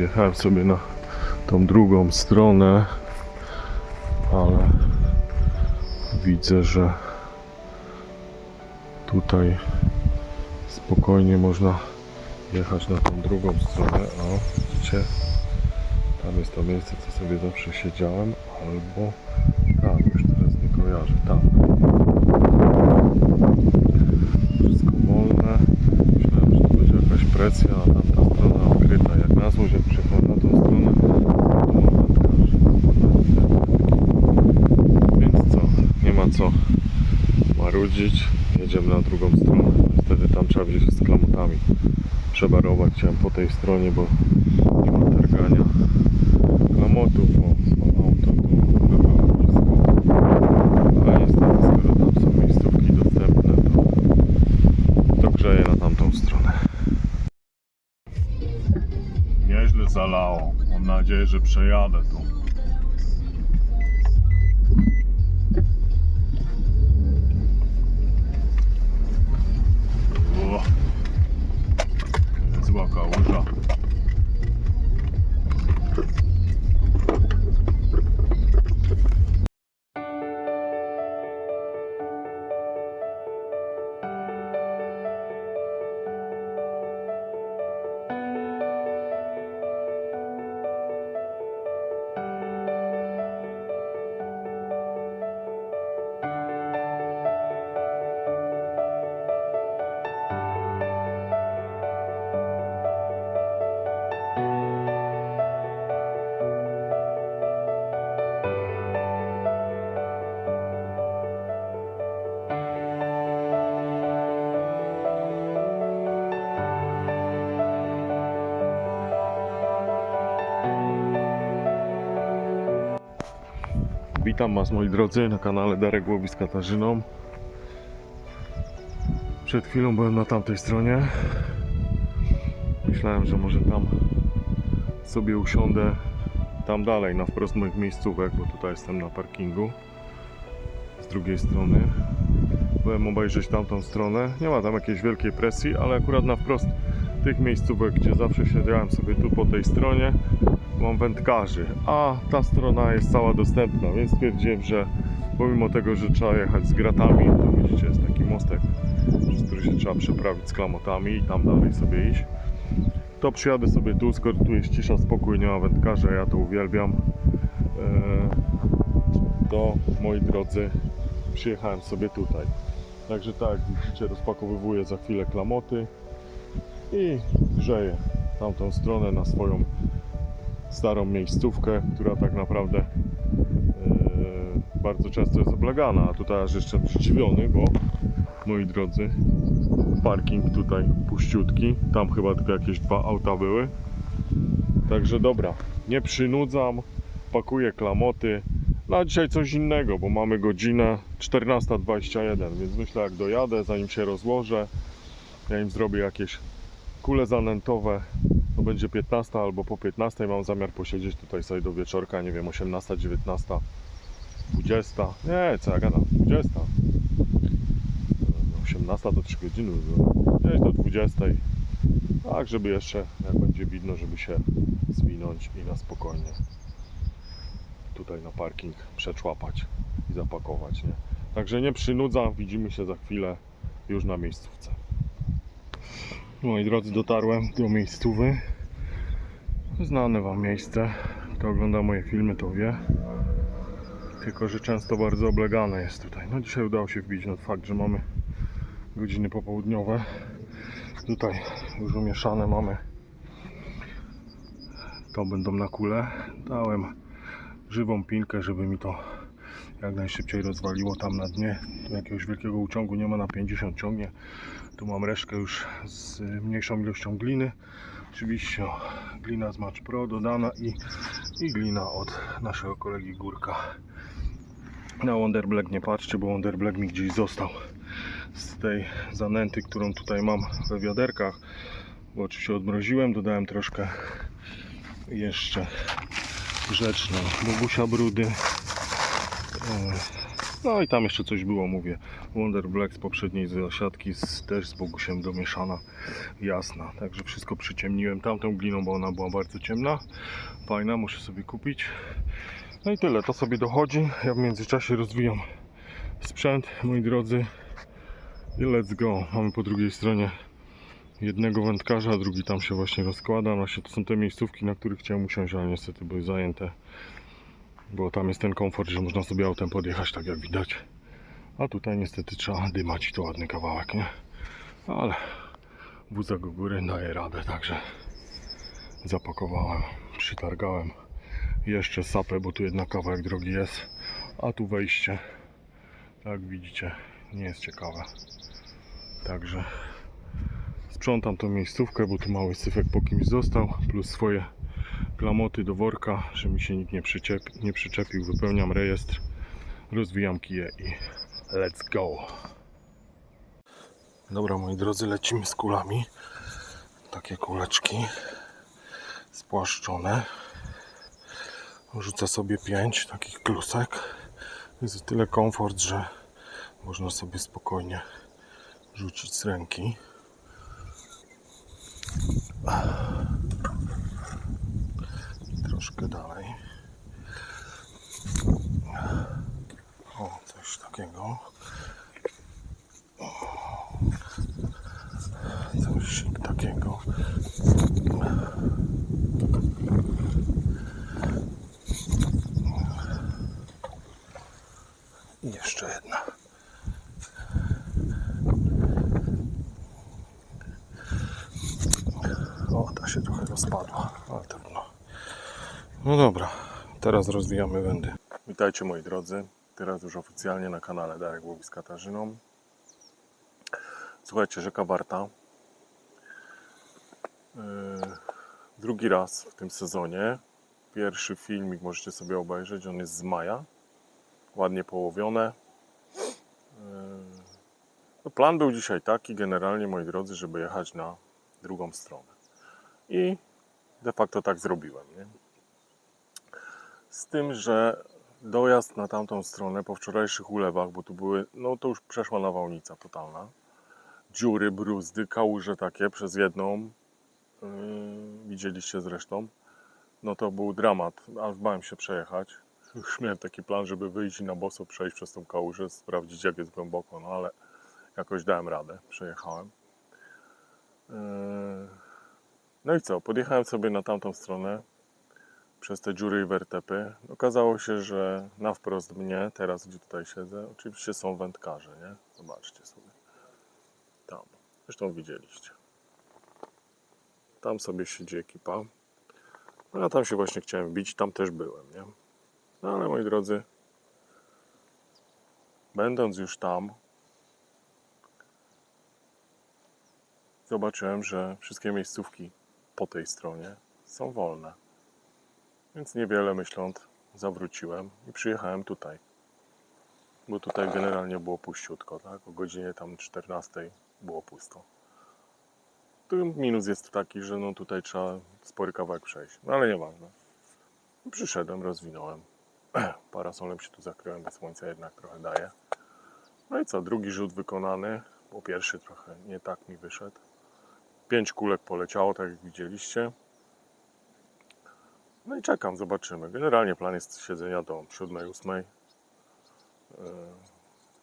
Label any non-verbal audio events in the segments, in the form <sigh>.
Podjechałem sobie na tą drugą stronę, ale widzę, że tutaj spokojnie można jechać na tą drugą stronę. O, widzicie? Tam jest to miejsce, co sobie zawsze siedziałem, albo tam, już teraz nie kojarzę, tam. Wszystko wolne. Myślałem, że to będzie jakaś presja, a tamta strona odkryta. Jak na tą stronę. Więc co, nie ma co marudzić. Jedziemy na drugą stronę. Niestety tam trzeba się z klamotami przebarować. Chciałem po tej stronie, bo nie ma targania nadzieję, że przejadę tu. Witam Was moi drodzy na kanale Darek Łowi z Katarzyną. Przed chwilą byłem na tamtej stronie. Myślałem, że może tam sobie usiądę tam dalej, na wprost moich miejscówek, bo tutaj jestem na parkingu. Z drugiej strony. Byłem obejrzeć tamtą stronę. Nie ma tam jakiejś wielkiej presji, ale akurat na wprost tych miejscówek, gdzie zawsze siedziałem sobie tu po tej stronie, mam wędkarzy, a ta strona jest cała dostępna, więc stwierdziłem, że pomimo tego, że trzeba jechać z gratami, to widzicie, jest taki mostek, przez który się trzeba przeprawić z klamotami i tam dalej sobie iść, to przyjadę sobie tu, skoro tu jest cisza, spokój, nie ma wędkarza, ja to uwielbiam, eee, to moi drodzy, przyjechałem sobie tutaj. Także tak, jak widzicie, rozpakowywuję za chwilę klamoty i grzeję tamtą stronę na swoją starą miejscówkę, która tak naprawdę e, bardzo często jest oblegana, a tutaj aż jeszcze zdziwiony, bo moi drodzy, parking tutaj puściutki, tam chyba tylko jakieś dwa auta były. Także dobra, nie przynudzam, pakuję klamoty. Na dzisiaj coś innego, bo mamy godzinę 14.21, więc myślę jak dojadę, zanim się rozłożę, ja im zrobię jakieś kule zanętowe, to będzie 15 albo po 15 mam zamiar posiedzieć tutaj sobie do wieczorka, nie wiem, 18, 19, 20. Nie, co ja gadam, 20. No, 18 to 3 godziny. Gdzieś do 20. Tak, żeby jeszcze, jak będzie widno, żeby się zwinąć i na spokojnie tutaj na parking przeczłapać i zapakować, nie? Także nie przynudzam, widzimy się za chwilę już na miejscówce. Moi drodzy, dotarłem do miejscówy. Znane Wam miejsce. Kto ogląda moje filmy, to wie. Tylko, że często bardzo oblegane jest tutaj. No dzisiaj udało się wbić na fakt, że mamy godziny popołudniowe. Tutaj już umieszane mamy. To będą na kule. Dałem żywą pinkę, żeby mi to jak najszybciej rozwaliło tam na dnie. Tu jakiegoś wielkiego uciągu nie ma, na 50 ciągnie. Tu mam reszkę już z mniejszą ilością gliny. Oczywiście glina z Match Pro dodana i, i glina od naszego kolegi Górka. Na Wonder Black nie patrzcie, bo Wonder Black mi gdzieś został z tej zanęty, którą tutaj mam we wiaderkach. Bo oczywiście odmroziłem, dodałem troszkę jeszcze grzeczną Bogusia Brudy. No i tam jeszcze coś było, mówię. Wonder Black z poprzedniej zasiadki, z, też z Bogusiem domieszana, jasna. Także wszystko przyciemniłem tamtą gliną, bo ona była bardzo ciemna. Fajna, muszę sobie kupić. No i tyle, to sobie dochodzi. Ja w międzyczasie rozwijam sprzęt, moi drodzy. I let's go. Mamy po drugiej stronie jednego wędkarza, a drugi tam się właśnie rozkłada. Właśnie to są te miejscówki, na których chciałem usiąść, ale niestety były zajęte. Bo tam jest ten komfort, że można sobie autem podjechać, tak jak widać. A tutaj niestety trzeba dymać i to ładny kawałek, nie? Ale wózek u góry daje radę, także zapakowałem, przytargałem. Jeszcze sapę, bo tu jednak kawałek drogi jest. A tu wejście, jak widzicie, nie jest ciekawe. Także sprzątam tą miejscówkę, bo tu mały syfek po kimś został, plus swoje klamoty do worka, że mi się nikt nie, przyczep, nie przyczepił. Wypełniam rejestr, rozwijam kije i let's go. Dobra, moi drodzy, lecimy z kulami. Takie kuleczki spłaszczone. Rzucę sobie pięć takich klusek. Jest tyle komfort, że można sobie spokojnie rzucić z ręki. Troszkę dalej. O, coś takiego. Coś takiego. I jeszcze jedna. O, ta się trochę rozpadła. No dobra, teraz rozwijamy wędy. Witajcie moi drodzy. Teraz już oficjalnie na kanale Darek Łowi z Katarzyną. Słuchajcie, rzeka Warta. Yy, drugi raz w tym sezonie. Pierwszy filmik możecie sobie obejrzeć, on jest z maja. Ładnie połowione. Yy, no plan był dzisiaj taki, generalnie moi drodzy, żeby jechać na drugą stronę. I de facto tak zrobiłem. Nie? Z tym, że dojazd na tamtą stronę po wczorajszych ulewach, bo tu były, no to już przeszła nawałnica totalna. Dziury, bruzdy, kałuże takie przez jedną. Yy, widzieliście zresztą. No to był dramat, aż bałem się przejechać. Już miałem taki plan, żeby wyjść na boso przejść przez tą kałużę, sprawdzić jak jest głęboko, no ale jakoś dałem radę, przejechałem. Yy, No i co, podjechałem sobie na tamtą stronę przez te dziury i wertepy. Okazało się, że na wprost mnie, teraz gdzie tutaj siedzę, oczywiście są wędkarze, nie? Zobaczcie sobie. Tam. Zresztą widzieliście. Tam sobie siedzi ekipa. No ja tam się właśnie chciałem bić, tam też byłem, nie? No ale moi drodzy, będąc już tam, zobaczyłem, że wszystkie miejscówki po tej stronie są wolne. Więc niewiele myśląc, zawróciłem i przyjechałem tutaj. Bo tutaj generalnie było puściutko, tak? O godzinie tam 14 było pusto. Tu minus jest taki, że no tutaj trzeba spory kawałek przejść. No ale nieważne. Przyszedłem, rozwinąłem. <clears throat> Parasolem się tu zakryłem, bo słońce jednak trochę daje. No i co, drugi rzut wykonany, bo pierwszy trochę nie tak mi wyszedł. Pięć kulek poleciało, tak jak widzieliście. No i czekam, zobaczymy. Generalnie plan jest siedzenia do 7-8. Yy,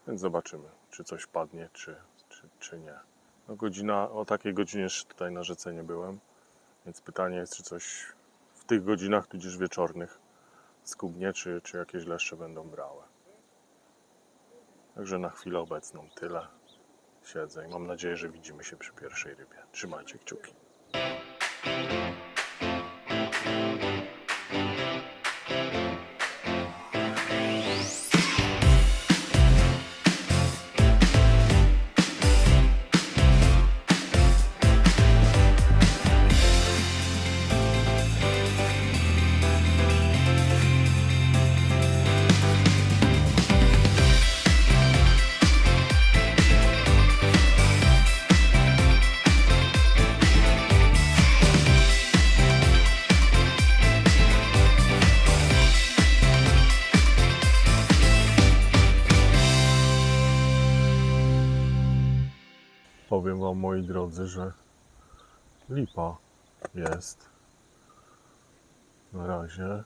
Więc zobaczymy, czy coś padnie, czy, czy, czy nie. No godzina, o takiej godzinie jeszcze tutaj na rzece nie byłem. Więc pytanie jest, czy coś w tych godzinach, tudzież wieczornych, skubnie, czy, czy jakieś leszcze będą brały. Także na chwilę obecną tyle. Siedzę i mam nadzieję, że widzimy się przy pierwszej rybie. Trzymajcie kciuki. Powiem Wam, moi drodzy, że lipa jest. Na razie.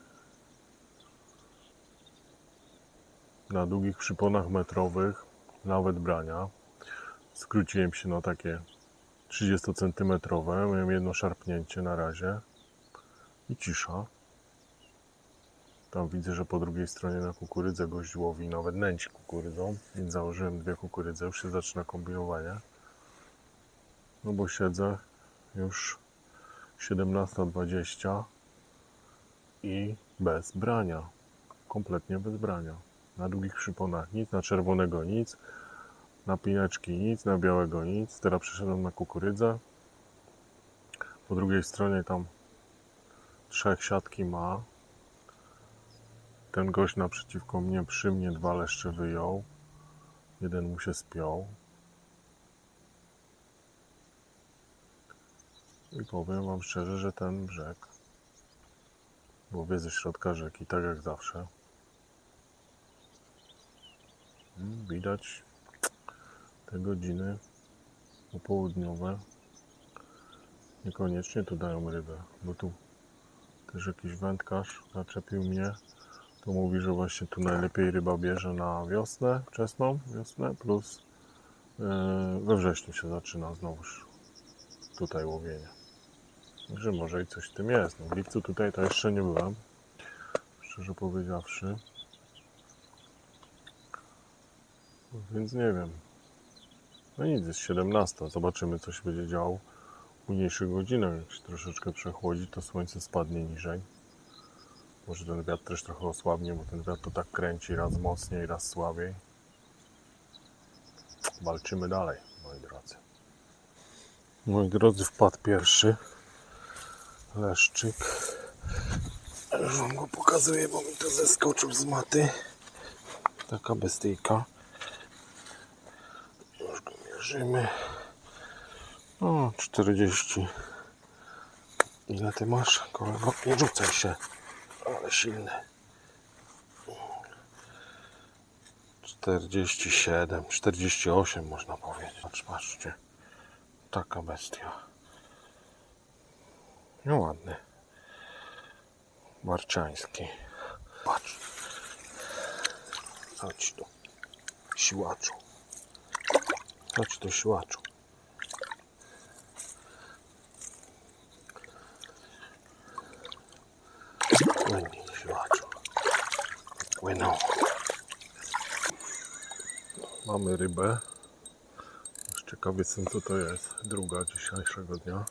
Na długich przyponach metrowych, nawet brania. Skróciłem się na takie 30 cm. Miałem jedno szarpnięcie na razie. I cisza. Tam widzę, że po drugiej stronie na kukurydzę gość łowi nawet nęci kukurydzą, więc założyłem dwie kukurydze, już się zaczyna kombinowanie. No bo siedzę już 17.20 i bez brania. Kompletnie bez brania. Na długich przyponach nic, na czerwonego nic, na pineczki nic, na białego nic. Teraz przeszedłem na kukurydzę. Po drugiej stronie tam trzech siatki ma, ten gość naprzeciwko mnie przy mnie dwa leszcze wyjął. Jeden mu się spiął. I powiem Wam szczerze, że ten brzeg, bo wie ze środka rzeki, tak jak zawsze, mm, widać te godziny popołudniowe niekoniecznie tu dają rybę, bo tu też jakiś wędkarz zaczepił mnie to mówi, że właśnie tu najlepiej ryba bierze na wiosnę, wczesną wiosnę, plus yy, we wrześniu się zaczyna znowuż tutaj łowienie. Także może i coś w tym jest. No, w lipcu tutaj to jeszcze nie byłem, szczerze powiedziawszy. Więc nie wiem. No nic, jest 17. Zobaczymy, co się będzie działo w późniejszych godzinach. Jak się troszeczkę przechłodzi, to słońce spadnie niżej. Może ten wiatr też trochę osłabnie, bo ten wiatr to tak kręci raz mocniej, raz słabiej. Walczymy dalej, moi drodzy. Moi drodzy, wpadł pierwszy leszczyk. Już wam go pokazuję, bo mi to zeskoczył z maty. Taka bestyjka. Już go mierzymy. O, 40. Ile ty masz? Kolego, nie rzucaj się ale silny. 47, 48 można powiedzieć. Patrz, patrzcie. Taka bestia. No ładny. Marczański. Patrz. Chodź tu. Siłaczu. Chodź tu, siłaczu. Płynij, siłaczu. Płyną. Mamy rybę. Już ciekawy co to jest. Druga dzisiejszego dnia.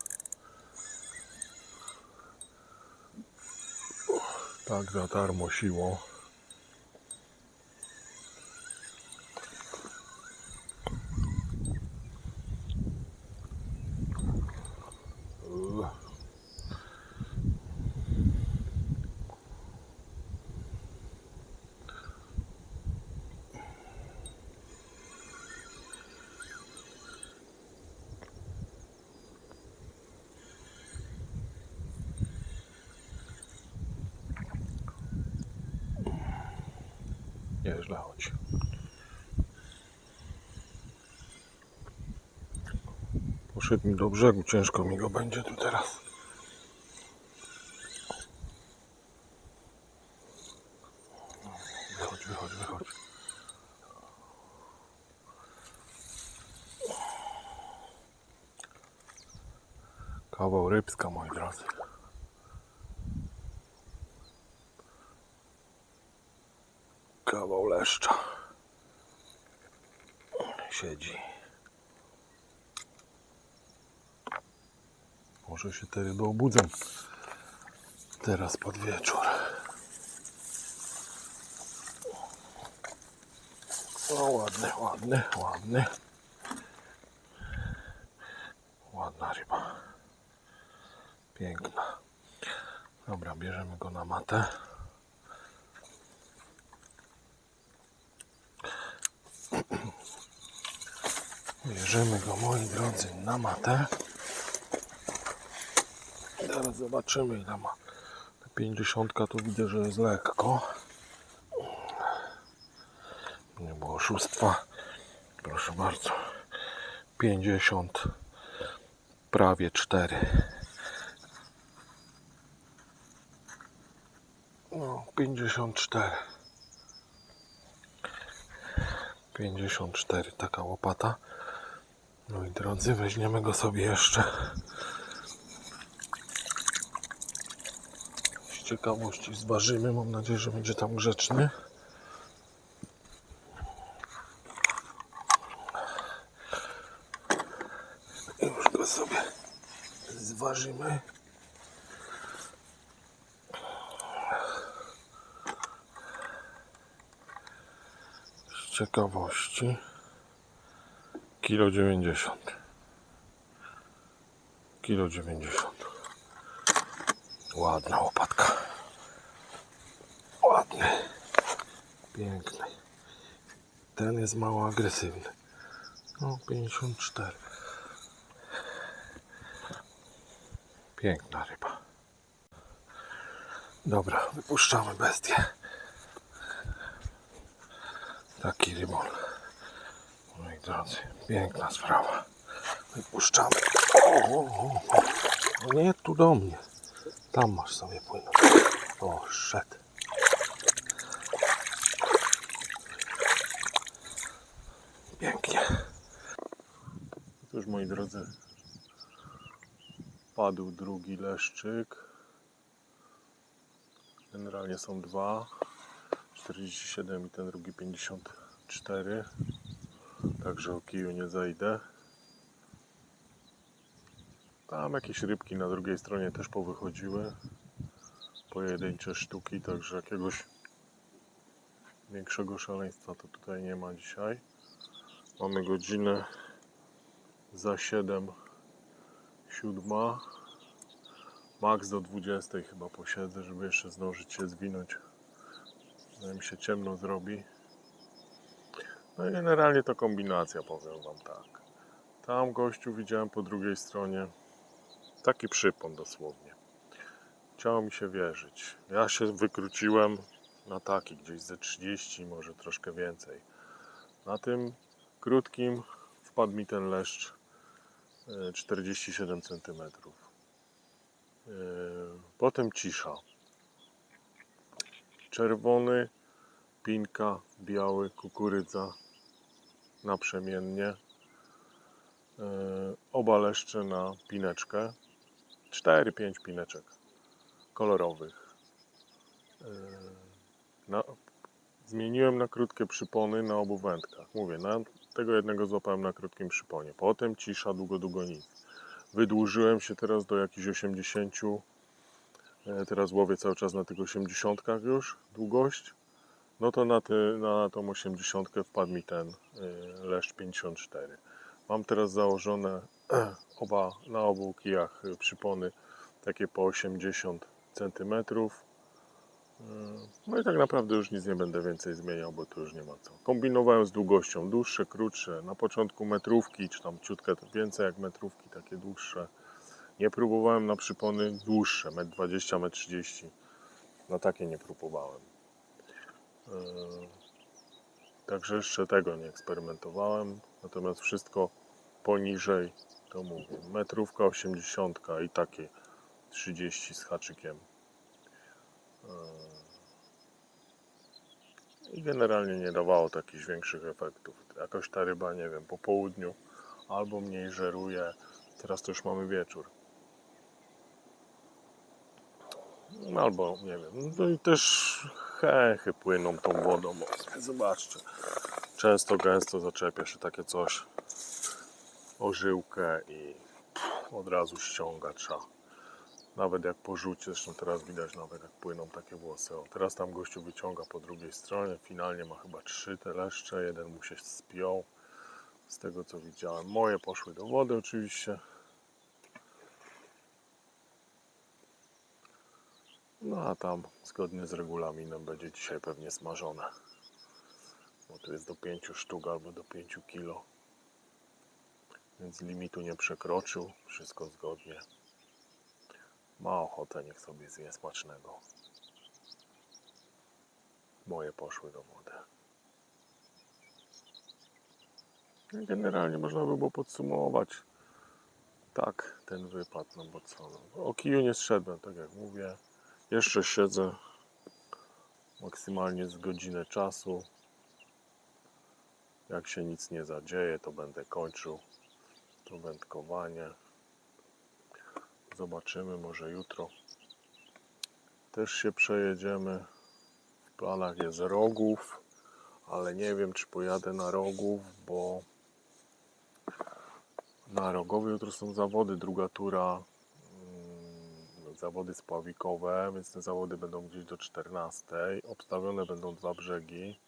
Tak za darmo siło. Poszedł mi do brzegu, ciężko mi go będzie tu teraz. Wychodź, wychodź, wychodź. Kawał rybska, moi drodzy. Kawał leszcza. Siedzi. Może się te ryby obudzą. Teraz pod wieczór. O, ładny, ładny, ładny. Ładna ryba. Piękna. Dobra, bierzemy go na matę. Bierzemy go, moi drodzy, na matę. Teraz zobaczymy, ile ma. Ta 50 to widzę, że jest lekko. Nie było oszustwa. Proszę bardzo. 50 prawie 4 no 54 54 taka łopata no i drodzy weźmiemy go sobie jeszcze ciekawości zważymy mam nadzieję, że będzie tam grzeczny Już go sobie zważymy. Z ciekawości. Kilo dziewięćdziesiąt. Kilo dziewięćdziesiąt. Ładna łopatka. Ładny. Piękny. Ten jest mało agresywny. No, 54. Piękna ryba. Dobra, wypuszczamy bestię. Taki rybol. Moi drodzy, piękna sprawa. Wypuszczamy. O, o. o nie tu do mnie. Tam masz sobie płynąć. O, szedł. Drodzy, padł drugi leszczyk. Generalnie są dwa. 47 i ten drugi 54. Także o kiju nie zejdę. Tam jakieś rybki na drugiej stronie też powychodziły. Pojedyncze sztuki, także jakiegoś większego szaleństwa to tutaj nie ma dzisiaj. Mamy godzinę za 7, 7. Max do 20 chyba posiedzę, żeby jeszcze zdążyć się zwinąć. Zanim się ciemno zrobi. No i generalnie to kombinacja, powiem Wam tak. Tam gościu widziałem po drugiej stronie. Taki przypon dosłownie. Chciało mi się wierzyć. Ja się wykróciłem na taki, gdzieś ze 30, może troszkę więcej. Na tym krótkim wpadł mi ten leszcz 47 cm. Potem cisza. Czerwony, pinka, biały, kukurydza naprzemiennie. E, Oba leszcze na pineczkę. 4-5 pineczek kolorowych. E, Na, zmieniłem na krótkie przypony na obu wędkach. Mówię, na tego jednego złapałem na krótkim przyponie. Potem cisza, długo, długo nic. Wydłużyłem się teraz do jakichś 80. E, Teraz łowię cały czas na tych 80 już długość. No to na, ty, na tą 80 wpadł mi ten e, leszcz 54. Mam teraz założone <clears throat> oba, na obu kijach przypony takie po 80 cm. No i tak naprawdę już nic nie będę więcej zmieniał, bo tu już nie ma co. Kombinowałem z długością, dłuższe, krótsze. Na początku metrówki, czy tam ciutkę więcej jak metrówki, takie dłuższe. Nie próbowałem na przypony dłuższe, 1,20 m, 1,30 m. Na takie nie próbowałem. Yy, Także jeszcze tego nie eksperymentowałem. Natomiast wszystko poniżej, to mówię, metrówka 80 i takie 30 z haczykiem. I generalnie nie dawało takich większych efektów. Jakoś ta ryba, nie wiem, po południu albo mniej żeruje. Teraz to już mamy wieczór. No, Albo nie wiem. No i też chechy płyną tą wodą. Zobaczcie. Często, gęsto zaczepia się takie coś o żyłkę i od razu ściąga trzeba. Nawet jak po rzucie, zresztą teraz widać nawet jak płyną takie włosy. O, teraz tam gościu wyciąga po drugiej stronie. Finalnie ma chyba trzy te leszcze. Jeden mu się spiął. Z tego co widziałem. Moje poszły do wody oczywiście. No a tam zgodnie z regulaminem będzie dzisiaj pewnie smażone. Bo tu jest do 5 sztuk albo do 5 kilo. Więc limitu nie przekroczył. Wszystko zgodnie. Ma ochotę, niech sobie zje smacznego. Moje poszły do wody. Generalnie można by było podsumować tak ten wypad na Botswana. O kiju nie zszedłem, tak jak mówię. Jeszcze siedzę maksymalnie z godzinę czasu. Jak się nic nie zadzieje, to będę kończył to wędkowanie. Zobaczymy, może jutro też się przejedziemy. W planach jest Rogów, ale nie wiem, czy pojadę na Rogów, bo na Rogowie jutro są zawody, druga tura, mm, zawody spławikowe, więc te zawody będą gdzieś do 14. Obstawione będą dwa brzegi.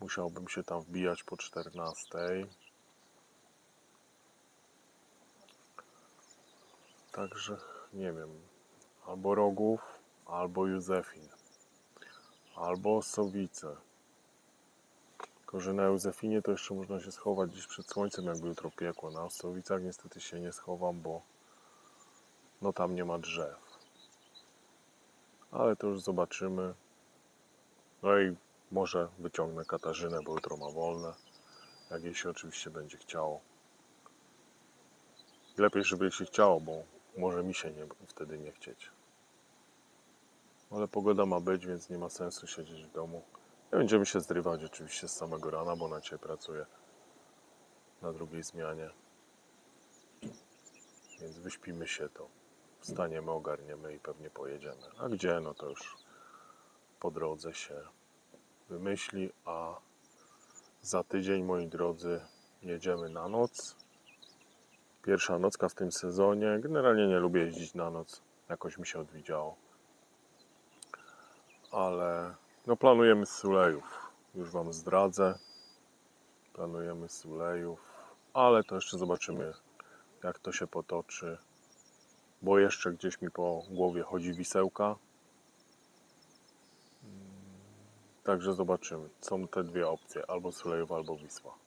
Musiałbym się tam wbijać po 14. Także nie wiem, albo Rogów, albo Józefin, albo Sowice. Tylko, że na Józefinie to jeszcze można się schować gdzieś przed słońcem, jakby jutro piekło. Na Ostowicach niestety się nie schowam, bo no tam nie ma drzew. Ale to już zobaczymy. No i może wyciągnę Katarzynę, bo jutro ma wolne. Jak jej się oczywiście będzie chciało. Lepiej, żeby jej się chciało, bo może mi się nie, wtedy nie chcieć. Ale pogoda ma być, więc nie ma sensu siedzieć w domu. Nie będziemy się zrywać oczywiście z samego rana, bo na dzisiaj pracuję na drugiej zmianie. Więc wyśpimy się to. Wstaniemy, ogarniemy i pewnie pojedziemy. A gdzie, no to już po drodze się wymyśli, a za tydzień, moi drodzy, jedziemy na noc. Pierwsza nocka w tym sezonie. Generalnie nie lubię jeździć na noc. Jakoś mi się odwidziało. Ale no planujemy Sulejów. Już Wam zdradzę. Planujemy Sulejów. Ale to jeszcze zobaczymy, jak to się potoczy. Bo jeszcze gdzieś mi po głowie chodzi wisełka. Także zobaczymy. Są te dwie opcje. Albo Sulejów, albo Wisła.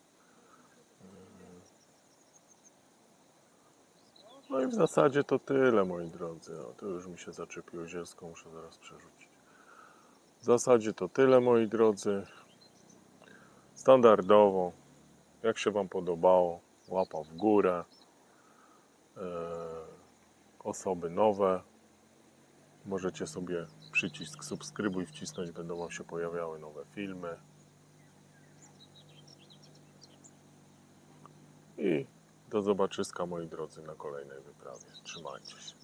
No i w zasadzie to tyle, moi drodzy. No, to już mi się zaczepiło zielsko, muszę zaraz przerzucić. W zasadzie to tyle, moi drodzy. Standardowo, jak się Wam podobało, łapa w górę. Eee, osoby nowe. Możecie sobie przycisk subskrybuj wcisnąć, będą Wam się pojawiały nowe filmy. I do zobaczyska, moi drodzy, na kolejnej wyprawie. Trzymajcie się.